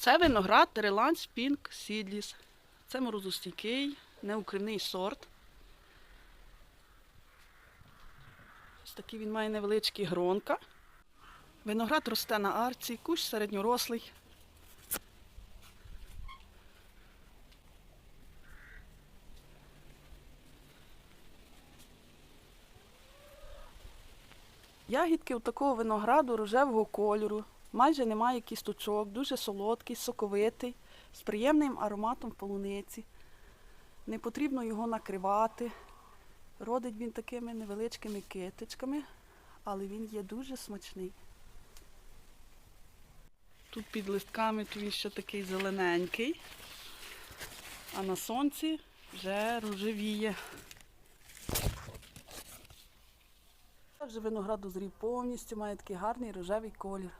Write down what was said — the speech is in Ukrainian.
Це виноград Terrelance Pink Seedless. Це морозостійкий, неукривний сорт. Ось такий він має невеличкі гронка. Виноград росте на арці, кущ середньорослий. Ягідки у такого винограду рожевого кольору, майже немає кісточок, дуже солодкий, соковитий, з приємним ароматом полуниці. Не потрібно його накривати. Родить він такими невеличкими китичками, але він є дуже смачний. Тут під листками то він ще такий зелененький, а на сонці вже рожевіє. Вже виноград дозрів повністю, має такий гарний рожевий колір.